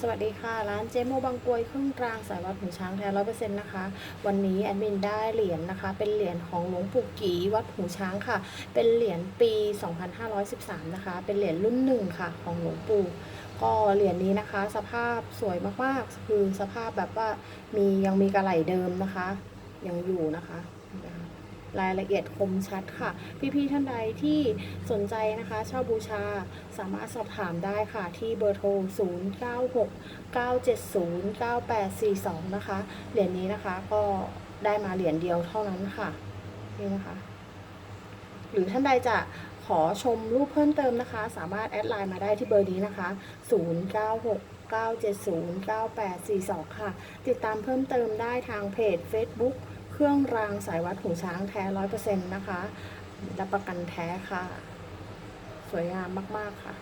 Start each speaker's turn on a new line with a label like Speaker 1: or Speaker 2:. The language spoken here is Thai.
Speaker 1: สวัสดีค่ะ ร้านเจโมบางกวยเครื่องกลางสายวัดหูช้างแท้ร้อยเปอร์เซ็นต์นะคะ วันนี้แอดมินได้เหรียญนะคะ เป็นเหรียญของหลวงปู่กีวัดหูช้างค่ะ เป็นเหรียญปี 2513 นะคะ เป็นเหรียญรุ่นหนึ่งค่ะ ของหลวงปู่ก็เหรียญนี้นะคะ สภาพสวยมากๆ คือสภาพแบบว่ามียังมีกระไหลเดิมนะคะ ยังอยู่นะคะ รายละเอียดคมชัดค่ะ พี่ๆท่านใดที่สนใจนะคะเช่าบูชาสามารถสอบถามได้ค่ะ ที่เบอร์โทร 096 970 9842 นะคะ เหรียญนี้นะคะก็ได้มาเหรียญเดียวเท่านั้นค่ะ นี่นะคะ หรือท่านใดจะขอชมรูปเพิ่มเติมนะคะ สามารถแอดไลน์มาได้ที่เบอร์นี้นะคะ 096 970 9842 ค่ะ ติดตามเพิ่มเติมได้ทางเพจ Facebook เครื่องรางสายวัดหูช้างแท้ร้อยเปอร์เซ็นต์นะคะ รับประกันแท้ค่ะ สวยงามมาก ๆ ค่ะ